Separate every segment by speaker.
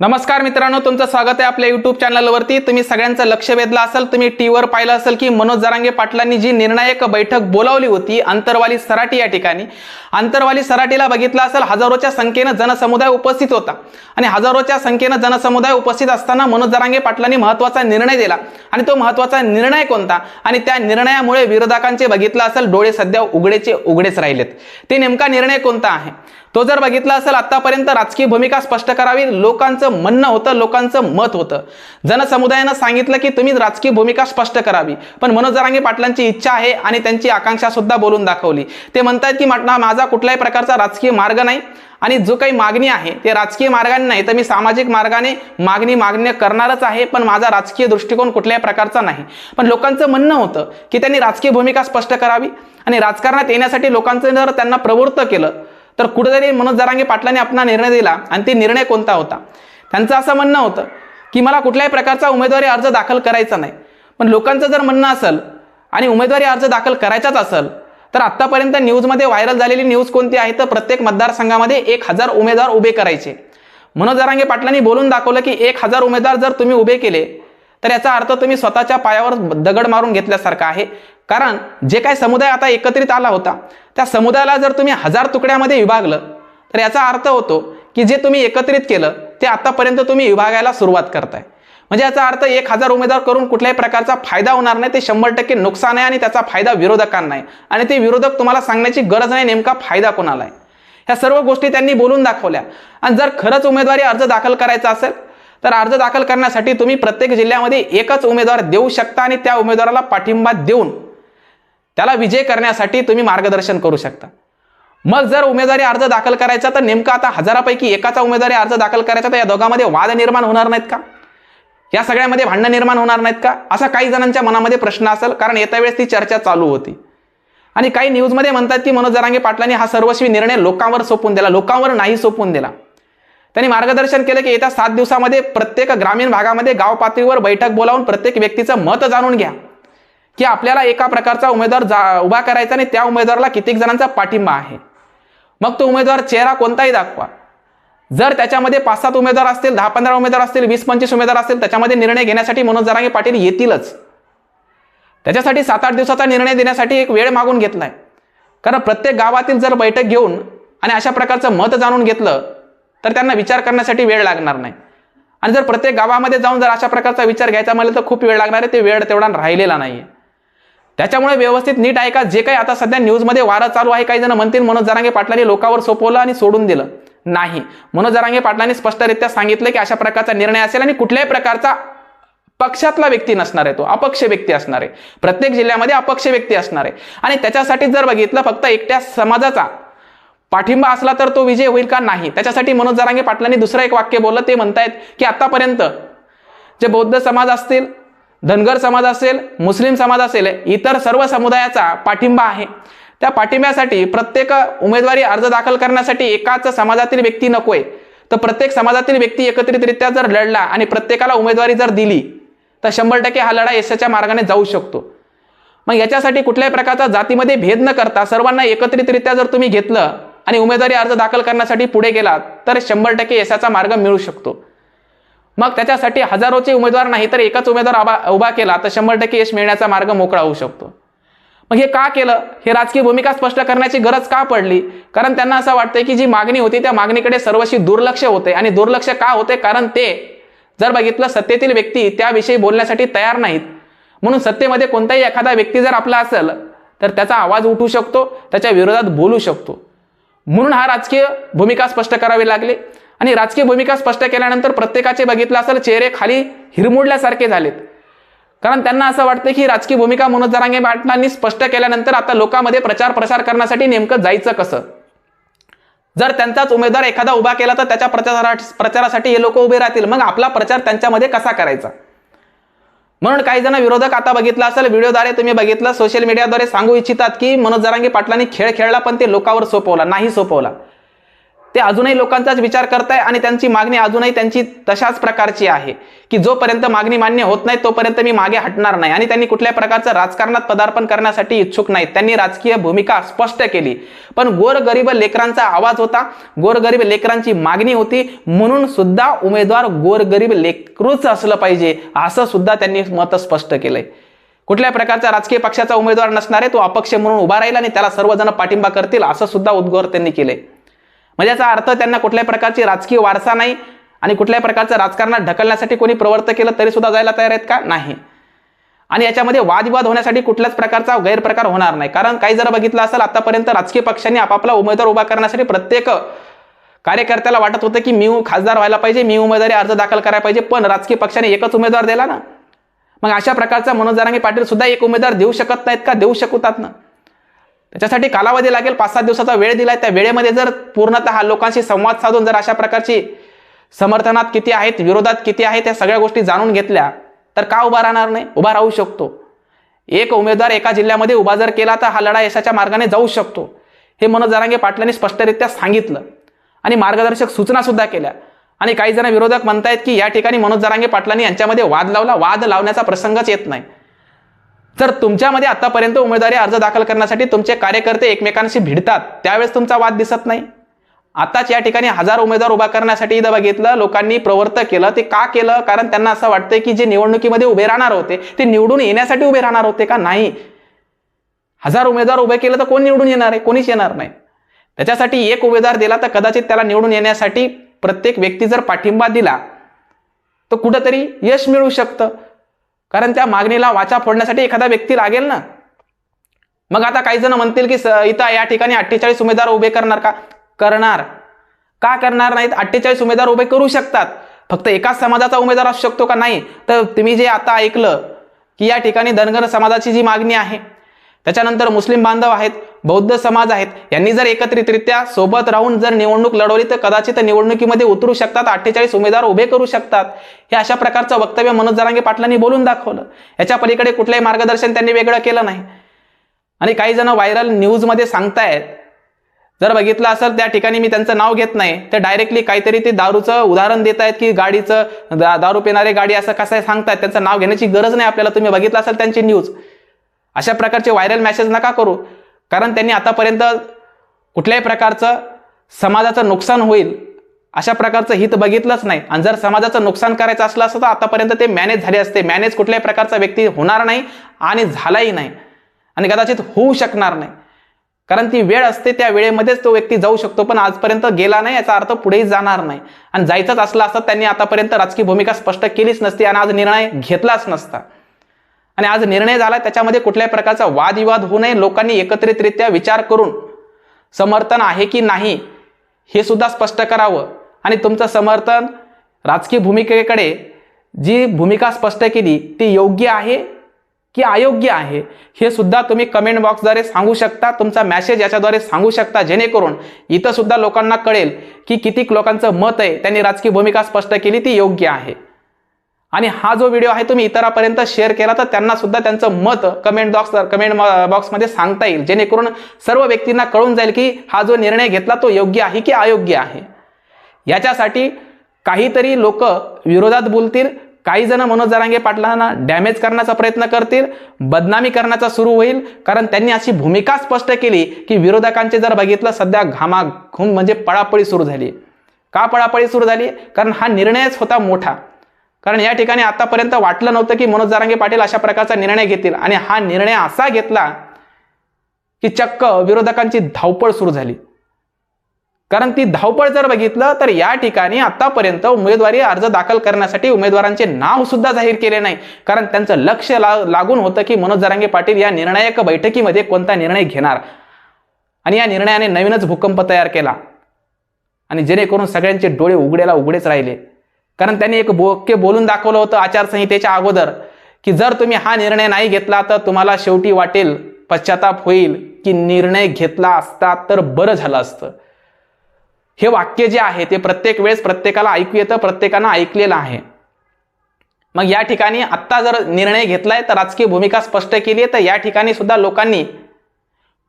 Speaker 1: नमस्कार मित्रांनो तुमचं स्वागत आहे आपल्या युट्यूब चॅनलवरती तुम्ही सगळ्यांचं लक्ष वेधलं असेल तुम्ही टीव्हीवर पाहिलं असेल की मनोज जरांगे पाटलांनी जी निर्णायक बैठक बोलावली होती अंतरवाली सराटी या ठिकाणी. आंतरवाली सराटीला बघितलं असेल हजारोच्या संख्येनं जनसमुदाय उपस्थित होता. आणि हजारोच्या संख्येनं जनसमुदाय उपस्थित असताना मनोज जरांगे पाटलांनी महत्त्वाचा निर्णय दिला. आणि तो महत्त्वाचा निर्णय कोणता? आणि त्या निर्णयामुळे विरोधकांचे बघितलं असेल डोळे सध्या उघडेचे उघडेच राहिलेत. ते नेमका निर्णय कोणता आहे? तो जर बघितला असेल आतापर्यंत राजकीय भूमिका स्पष्ट करावी लोकांचं म्हणणं होतं लोकांचं मत होतं. जनसमुदायानं सांगितलं की तुम्ही राजकीय भूमिका स्पष्ट करावी. पण मनोज जरांगे पाटलांची इच्छा आहे आणि त्यांची आकांक्षा सुद्धा बोलून दाखवली. ते म्हणतात की म्हटलं माझा कुठल्याही प्रकारचा राजकीय मार्ग नाही आणि जो काही मागणी आहे ते राजकीय मार्गाने नाही. तर मी सामाजिक मार्गाने मागणी मागण्य करणारच आहे पण माझा राजकीय दृष्टिकोन कुठल्याही प्रकारचा नाही. पण लोकांचं म्हणणं होतं की त्यांनी राजकीय भूमिका स्पष्ट करावी आणि राजकारणात येण्यासाठी लोकांचं जर त्यांना प्रवृत्त केलं तर कुठेतरी मनोज जरांगे पाटलांनी आपला निर्णय दिला आणि ते निर्णय कोणता होता? त्यांचं असं म्हणणं होतं की मला कुठल्याही प्रकारचा उमेदवारी अर्ज दाखल करायचा नाही. पण लोकांचं जर म्हणणं असेल आणि उमेदवारी अर्ज दाखल करायचाच असेल तर आत्तापर्यंत न्यूजमध्ये व्हायरल झालेली न्यूज कोणती आहे? तर प्रत्येक मतदारसंघामध्ये एक हजार उमेदवार उभे करायचे. मनोज जरांगे पाटलांनी बोलून दाखवलं की एक हजार उमेदवार जर तुम्ही उभे केले तर याचा अर्थ तुम्ही स्वतःच्या पायावर दगड मारून घेतल्यासारखा आहे. कारण जे काही समुदाय आता एकत्रित आला होता त्या समुदायाला जर तुम्ही हजार तुकड्यामध्ये विभागलं तर याचा अर्थ होतो की जे तुम्ही एकत्रित केलं ते आतापर्यंत तुम्ही विभागायला सुरुवात करताय. म्हणजे याचा अर्थ एक हजार उमेदवार करून कुठल्याही प्रकारचा फायदा होणार नाही ते शंभर टक्के नुकसान आहे आणि त्याचा फायदा विरोधकांना आहे. आणि ते विरोधक तुम्हाला सांगण्याची गरज नाही नेमका फायदा कोणाला आहे. ह्या सर्व गोष्टी त्यांनी बोलून दाखवल्या. आणि जर खरंच उमेदवारी अर्ज दाखल करायचा असेल तर अर्ज दाखल करण्यासाठी तुम्ही प्रत्येक जिल्ह्यामध्ये एकच उमेदवार देऊ शकता आणि त्या उमेदवाराला पाठिंबा देऊन त्याला विजय करण्यासाठी तुम्ही मार्गदर्शन करू शकता. मग जर उमेदवारी अर्ज दाखल करायचा तर नेमका आता हजारापैकी एकाचा उमेदवारी अर्ज दाखल करायचा तर या दोघांमध्ये वाद निर्माण होणार नाहीत का? या सगळ्यामध्ये भांडणं निर्माण होणार नाहीत का? असा काही जणांच्या मनामध्ये प्रश्न असेल कारण येत्या वेळेस ती चर्चा चालू होती. आणि काही न्यूजमध्ये म्हणतात की मनोज जरांगे पाटलांनी हा सर्वस्वी निर्णय लोकांवर सोपून दिला. लोकांवर नाही सोपून दिला. त्यांनी मार्गदर्शन केलं की येत्या सात दिवसामध्ये प्रत्येक ग्रामीण भागामध्ये गाव पातळीवर बैठक बोलावून प्रत्येक व्यक्तीचं मत जाणून घ्या. की आपल्याला एका प्रकारचा उमेदवार जा उभा करायचा आणि त्या उमेदवाराला कित्येक जणांचा पाठिंबा आहे. मग तो उमेदवार चेहरा कोणताही दाखवा. जर त्याच्यामध्ये पाच सात उमेदवार असतील दहा पंधरा उमेदवार असतील वीस पंचवीस उमेदवार असतील त्याच्यामध्ये निर्णय घेण्यासाठी मनोज जरांगे पाटील येतीलच. त्याच्यासाठी सात आठ दिवसाचा निर्णय देण्यासाठी एक वेळ मागून घेतलाय. कारण प्रत्येक गावातील जर बैठक घेऊन आणि अशा प्रकारचं मत जाणून घेतलं तर त्यांना विचार करण्यासाठी वेळ लागणार नाही. आणि जर प्रत्येक गावामध्ये जाऊन जर अशा प्रकारचा विचार घ्यायचा म्हणलं तर खूप वेळ लागणार आहे ते वेळ तेवढा राहिलेला नाही त्याच्यामुळे व्यवस्थित नीट ऐका जे काही आता सध्या न्यूजमध्ये वारं चालू आहे काही जण म्हणतील मनोज जरांगे पाटलांनी लोकांवर सोपवलं आणि सोडून दिलं. नाही. मनोज जरांगे पाटलांनी स्पष्टरित्या सांगितलं की अशा प्रकारचा निर्णय असेल आणि कुठल्याही प्रकारचा पक्षातला व्यक्ती नसणार आहे तो अपक्ष व्यक्ती असणार आहे. प्रत्येक जिल्ह्यामध्ये अपक्ष व्यक्ती असणार आहे. आणि त्याच्यासाठी जर बघितलं फक्त एकट्या समाजाचा पाठिंबा असला तर तो विजय होईल का नाही? त्याच्यासाठी मनोज जरांगे पाटलांनी दुसरं एक वाक्य बोललं ते म्हणतायत की आतापर्यंत जे बौद्ध समाज असतील धनगर समाज असेल मुस्लिम समाज असेल इतर सर्व समुदायाचा पाठिंबा आहे. त्या पाठिंब्यासाठी प्रत्येक उमेदवारी अर्ज दाखल करण्यासाठी एकाच समाजातील व्यक्ती नकोय. तर प्रत्येक समाजातील व्यक्ती एकत्रितरित्या जर लढला आणि प्रत्येकाला उमेदवारी जर दिली तर शंभर टक्के हा लढा यशाच्या मार्गाने जाऊ शकतो. मग याच्यासाठी कुठल्याही प्रकारचा जातीमध्ये भेद न करता सर्वांना एकत्रितरित्या जर तुम्ही घेतलं आणि उमेदवारी अर्ज दाखल करण्यासाठी पुढे गेलात तर शंभर टक्के यशाचा मार्ग मिळू शकतो. मग त्याच्यासाठी हजारोचे उमेदवार नाही तर एकच उमेदवार उभा उभा केला तर शंभर टक्के यश मिळण्याचा मार्ग मोकळा होऊ शकतो. मग हे का केलं? हे राजकीय भूमिका स्पष्ट करण्याची गरज का पडली? कारण त्यांना असं वाटतंय की जी मागणी होती त्या मागणीकडे सर्वशी दुर्लक्ष होते. आणि दुर्लक्ष का होते? कारण ते जर बघितलं सत्तेतील व्यक्ती त्याविषयी बोलण्यासाठी तयार नाहीत. म्हणून सत्तेमध्ये कोणताही एखादा व्यक्ती जर आपला असेल तर त्याचा आवाज उठू शकतो त्याच्या विरोधात बोलू शकतो. म्हणून हा राजकीय भूमिका स्पष्ट करावी लागली. आणि राजकीय भूमिका स्पष्ट केल्यानंतर प्रत्येकाचे बघितलं असेल चेहरे खाली हिरमुडल्यासारखे झालेत. कारण त्यांना असं वाटतं की राजकीय भूमिका मनोज जरांगे पाटलांनी स्पष्ट केल्यानंतर आता लोकांमध्ये प्रचार प्रसार करण्यासाठी नेमकं जायचं कसं? जर त्यांचाच उमेदवार एखादा उभा केला तर त्याच्या प्रचारा प्रचारासाठी हे लोक उभे राहतील. मग आपला प्रचार त्यांच्यामध्ये कसा करायचा? म्हणून काही जण विरोधक आता बघितला असेल व्हिडिओद्वारे तुम्ही बघितलं सोशल मीडियाद्वारे सांगू इच्छितात की मनोज जरांगे पाटलांनी खेळ खेळला पण ते लोकांवर सोपवला नाही सोपवला. ते अजूनही लोकांचाच विचार करताय आणि त्यांची मागणी अजूनही त्यांची तशाच प्रकारची आहे की जोपर्यंत मागणी मान्य होत नाही तोपर्यंत मी मागे हटणार नाही. आणि त्यांनी कुठल्या प्रकारचं राजकारणात पदार्पण करण्यासाठी इच्छुक नाहीत. त्यांनी राजकीय भूमिका स्पष्ट केली. पण गोरगरीब लेकरांचा आवाज होता. गोरगरीब लेकरांची मागणी होती. म्हणून सुद्धा उमेदवार गोरगरीब लेकरूच असलं पाहिजे असं सुद्धा त्यांनी मत स्पष्ट केलंय. कुठल्या प्रकारचा राजकीय पक्षाचा उमेदवार नसणार आहे तो अपक्ष म्हणून उभा राहील आणि त्याला सर्वजण पाठिंबा करतील असं सुद्धा उद्गोर त्यांनी केले. म्हणजे याचा अर्थ त्यांना कुठल्याही प्रकारची राजकीय वारसा नाही आणि कुठल्याही प्रकारचं राजकारणात ढकलण्यासाठी कोणी प्रवर्त केलं तरी सुद्धा जायला तयार आहेत का? नाही. आणि याच्यामध्ये वादविवाद होण्यासाठी कुठल्याच प्रकारचा गैरप्रकार होणार नाही. कारण काही जर बघितलं असेल आतापर्यंत राजकीय पक्षांनी आपापला उमेदवार उभा करण्यासाठी प्रत्येक कार्यकर्त्याला वाटत होतं की मी खासदार व्हायला पाहिजे मी उमेदवारी अर्ज दाखल करायला पाहिजे पण राजकीय पक्षाने एकच उमेदवार दिला ना? मग अशा प्रकारचा मनोज जरांगे पाटील सुद्धा एक उमेदवार देऊ शकत नाहीत का? देऊ शकतात ना? त्याच्यासाठी कालावधी लागेल. पाच सात दिवसाचा वेळ दिलाय. त्या वेळेमध्ये जर पूर्णतः लोकांशी संवाद साधून जर अशा प्रकारची समर्थनात किती आहेत विरोधात किती आहेत या सगळ्या गोष्टी जाणून घेतल्या तर का उभा राहणार नाही? उभा राहू शकतो. एक उमेदवार एका जिल्ह्यामध्ये उभा जर केला तर हा लढा यशाच्या मार्गाने जाऊ शकतो. हे मनोज जरांगे पाटलांनी स्पष्टरित्या सांगितलं. आणि मार्गदर्शक सूचना सुद्धा केल्या. आणि काही जण विरोधक म्हणतायत की या ठिकाणी मनोज जरांगे पाटलांनी यांच्यामध्ये वाद लावला. वाद लावण्याचा प्रसंगच येत नाही. जर तुमच्यामध्ये आतापर्यंत उमेदवारी अर्ज दाखल करण्यासाठी तुमचे कार्यकर्ते एकमेकांशी भिडतात. त्यावेळेस तुमचा वाद दिसत नाही. आताच या ठिकाणी हजार उमेदवार उभा करण्यासाठी इथं बघितलं लोकांनी प्रवर्त केलं. ते का केलं? कारण त्यांना असं वाटतंय की जे निवडणुकीमध्ये उभे राहणार होते ते निवडून येण्यासाठी उभे राहणार होते का? नाही. हजार उमेदवार उभे केलं तर कोण निवडून येणार आहे? कोणीच येणार नाही. त्याच्यासाठी एक उमेदवार दिला तर कदाचित त्याला निवडून येण्यासाठी प्रत्येक व्यक्ती जर पाठिंबा दिला तर कुठंतरी यश मिळू शकतं. कारण त्या मागणीला वाचा फोडण्यासाठी एखादा व्यक्ती लागेल ना? मग आता काही जण म्हणतील की स- इथं या ठिकाणी अठ्ठेचाळीस उमेदवार उभे करणार का? करणार. का करणार नाहीत? अठ्ठेचाळीस उमेदवार उभे करू शकतात. फक्त एकाच समाजाचा उमेदवार असू शकतो का नाही? तर तुम्ही जे आता ऐकलं की या ठिकाणी धनगर समाजाची जी मागणी आहे त्याच्यानंतर मुस्लिम बांधव आहेत बौद्ध समाज आहेत. यांनी जर एकत्रितरित्या सोबत राहून जर निवडणूक लढवली तर कदाचित निवडणुकीमध्ये उतरू शकतात. अठ्ठेचाळीस उमेदवार उभे करू शकतात. हे अशा प्रकारचं वक्तव्य मनोज जरांगे पाटलांनी बोलून दाखवलं. याच्या पलीकडे कुठलंही मार्गदर्शन त्यांनी वेगळं केलं नाही. आणि काही जण व्हायरल न्यूजमध्ये सांगतायत. जर बघितलं असेल त्या ठिकाणी मी त्यांचं नाव घेत नाही. ते डायरेक्टली काहीतरी ते दारूचं उदाहरण देत आहेत की गाडीचं दा- दारू पिणारे गाडी असं कसं आहे सांगतायत. त्यांचं नाव घेण्याची गरज नाही आपल्याला. तुम्ही बघितलं असेल त्यांची न्यूज. अशा प्रकारचे व्हायरल मॅसेज नका करू. कारण त्यांनी आतापर्यंत कुठल्याही प्रकारचं समाजाचं नुकसान होईल अशा प्रकारचं हित बघितलंच नाही. आणि जर समाजाचं नुकसान करायचं असलं असतं तर आतापर्यंत ते मॅनेज झाले असते. मॅनेज कुठल्याही प्रकारचा व्यक्ती होणार नाही आणि झालाही नाही. आणि कदाचित होऊ शकणार नाही. कारण ती वेळ असते त्या वेळेमध्येच तो व्यक्ती जाऊ शकतो पण आजपर्यंत गेला नाही याचा अर्थ पुढेही जाणार नाही. आणि जायचंच असलं असतं त्यांनी आतापर्यंत राजकीय भूमिका स्पष्ट केलीच नसती आणि आज निर्णय घेतलाच नसता. आणि आज निर्णय झाला त्याच्यामध्ये कुठल्याही प्रकारचा वादविवाद होऊ नये. लोकांनी एकत्रितरित्या विचार करून समर्थन आहे की नाही हे सुद्धा स्पष्ट करावं. आणि तुमचं समर्थन राजकीय भूमिकेकडे जी भूमिका स्पष्ट केली ती योग्य आहे की अयोग्य आहे हे सुद्धा तुम्ही कमेंट बॉक्सद्वारे सांगू शकता. तुमचा मॅसेज याच्याद्वारे सांगू शकता जेणेकरून इथं सुद्धा लोकांना कळेल की कितीक लोकांचं मत आहे त्यांनी राजकीय भूमिका स्पष्ट केली ती योग्य आहे. आणि हा जो व्हिडिओ आहे तुम्ही इतरांपर्यंत शेअर केला तर त्यांना सुद्धा त्यांचं मत कमेंट बॉक्स कमेंट बॉक्समध्ये सांगता येईल. जेणेकरून सर्व व्यक्तींना कळून जाईल की हा जो निर्णय घेतला तो योग्य आहे की अयोग्य आहे. याच्यासाठी काहीतरी लोक विरोधात बोलतील काही जण मनोज जरांगे पाटलांना डॅमेज करण्याचा प्रयत्न करतील बदनामी करण्याचा सुरू होईल. कारण त्यांनी अशी भूमिका स्पष्ट केली की विरोधकांचे जर बघितलं सध्या घामाघूम म्हणजे पळापळी सुरू झाली. का पळापळी सुरू झाली? कारण हा निर्णयच होता मोठा. कारण या ठिकाणी आतापर्यंत वाटलं नव्हतं की मनोज जारांगे पाटील अशा प्रकारचा निर्णय घेतील. आणि हा निर्णय असा घेतला की चक्क विरोधकांची धावपळ सुरू झाली. कारण ती धावपळ जर बघितलं तर या ठिकाणी आतापर्यंत उमेदवारी अर्ज दाखल करण्यासाठी उमेदवारांचे नाव सुद्धा जाहीर केले नाही. कारण त्यांचं लक्ष ला लागून होतं की मनोज जरांगे पाटील या निर्णायक बैठकीमध्ये कोणता निर्णय घेणार. आणि या निर्णयाने नवीनच भूकंप तयार केला. आणि जेणेकरून सगळ्यांचे डोळे उघडेला उघडेच राहिले. कारण त्यांनी एक बोक्य बोलून दाखवलं होतं आचारसंहितेच्या अगोदर की जर तुम्ही हा निर्णय नाही घेतला तर तुम्हाला शेवटी वाटेल पश्चाताप होईल की निर्णय घेतला असता तर बरं झालं असतं. हे वाक्य जे आहे ते प्रत्येक वेळेस प्रत्येकाला ऐकू येतं प्रत्येकानं ऐकलेलं आहे. मग या ठिकाणी आत्ता जर निर्णय घेतलाय तर राजकीय भूमिका स्पष्ट केली आहे तर या ठिकाणी सुद्धा लोकांनी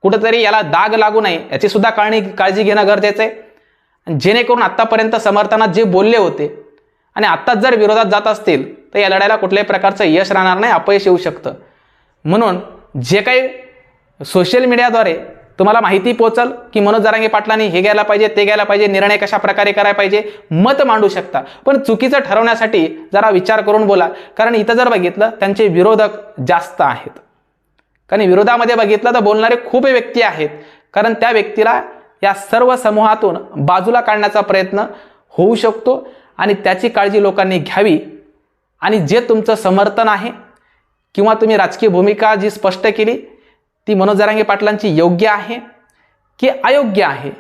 Speaker 1: कुठंतरी याला दाग लागू नये याची सुद्धा काळणी काळजी घेणं गरजेचं आहे. जेणेकरून आत्तापर्यंत समर्थनात जे बोलले होते आणि आत्ताच जर विरोधात जात असतील तर या लढाईला कुठल्याही प्रकारचं यश राहणार नाही अपयश येऊ शकतं. म्हणून जे काही सोशल मीडियाद्वारे तुम्हाला माहिती पोचल की मनोज जरांगे पाटलांनी हे घ्यायला पाहिजे ते घ्यायला पाहिजे निर्णय कशा प्रकारे करायला पाहिजे मत मांडू शकता. पण चुकीचं ठरवण्यासाठी जरा विचार करून बोला कारण इथं जर बघितलं त्यांचे विरोधक जास्त आहेत. कारण विरोधामध्ये बघितलं तर बोलणारे खूप व्यक्ती आहेत. कारण त्या व्यक्तीला या सर्व समूहातून बाजूला काढण्याचा प्रयत्न होऊ शकतो. आणि त्याची काळजी लोकांनी घ्यावी. आणि जे तुमचं समर्थन आहे किंवा तुम्ही राजकीय भूमिका जी स्पष्ट केली ती मनोज जरांगे पाटलांची योग्य आहे की अयोग्य आहे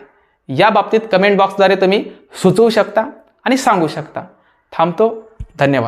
Speaker 1: या बाबतीत कमेंट बॉक्सद्वारे तुम्ही सुचवू शकता आणि सांगू शकता. थांबतो. धन्यवाद.